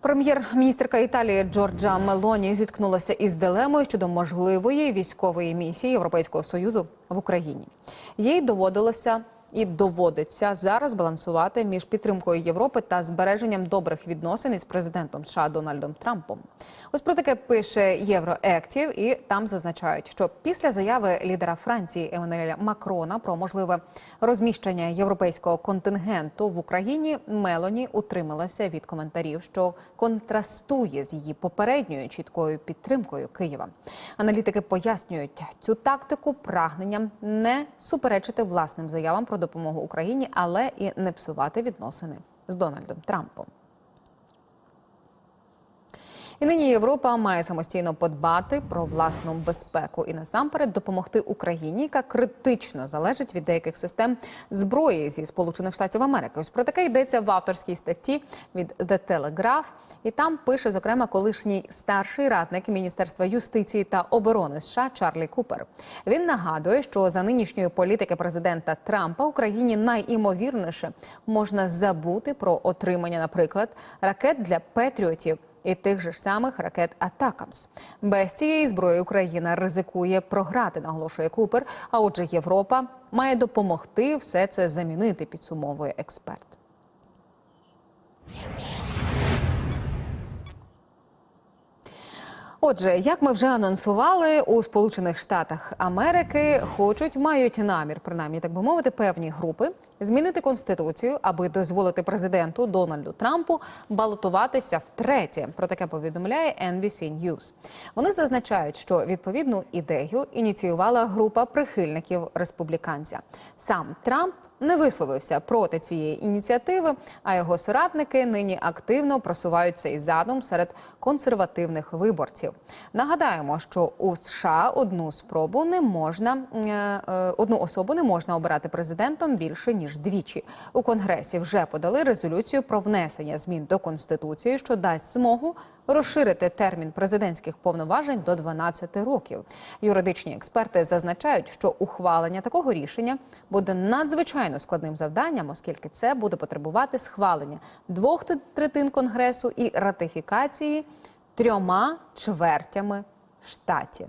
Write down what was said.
Прем'єр-міністрка Італії Джорджа Мелоні зіткнулася із дилемою щодо можливої військової місії Європейського союзу в Україні. Їй доводилося і доводиться зараз балансувати між підтримкою Європи та збереженням добрих відносин із президентом США Дональдом Трампом. Ось про таке пише Євроектів, і там зазначають, що після заяви лідера Франції Еммануеля Макрона про можливе розміщення європейського контингенту в Україні Мелоні утрималася від коментарів, що контрастує з її попередньою чіткою підтримкою Києва. Аналітики пояснюють цю тактику прагненням не суперечити власним заявам про допомогу Україні, але і не псувати відносини з Дональдом Трампом. І нині Європа має самостійно подбати про власну безпеку і насамперед допомогти Україні, яка критично залежить від деяких систем зброї зі Сполучених Штатів Америки. Ось про таке йдеться в авторській статті від The Telegraph. І там пише зокрема колишній старший радник Міністерства юстиції та оборони США Чарлі Купер. Він нагадує, що за нинішньої політики президента Трампа Україні найімовірніше можна забути про отримання, наприклад, ракет для Петріотів і тих же ж самих ракет Атакамс. Без цієї зброї Україна ризикує програти, наголошує Купер. А отже, Європа має допомогти все це замінити, підсумовує експерт. Отже, як ми вже анонсували, у Сполучених Штатах Америки хочуть мають намір, принаймні так би мовити, певні групи змінити конституцію, аби дозволити президенту Дональду Трампу балотуватися втретє. Про таке повідомляє NBC News. Вони зазначають, що відповідну ідею ініціювала група прихильників республіканця. Сам Трамп не висловився проти цієї ініціативи, а його соратники нині активно просувають цей задум серед консервативних виборців. Нагадаємо, що у США одну спробу не можна е, е, одну особу не можна обирати президентом більше ніж двічі. У конгресі вже подали резолюцію про внесення змін до конституції, що дасть змогу розширити термін президентських повноважень до 12 років. Юридичні експерти зазначають, що ухвалення такого рішення буде надзвичайно складним завданням, оскільки це буде потребувати схвалення двох третин конгресу і ратифікації трьома чвертями штатів.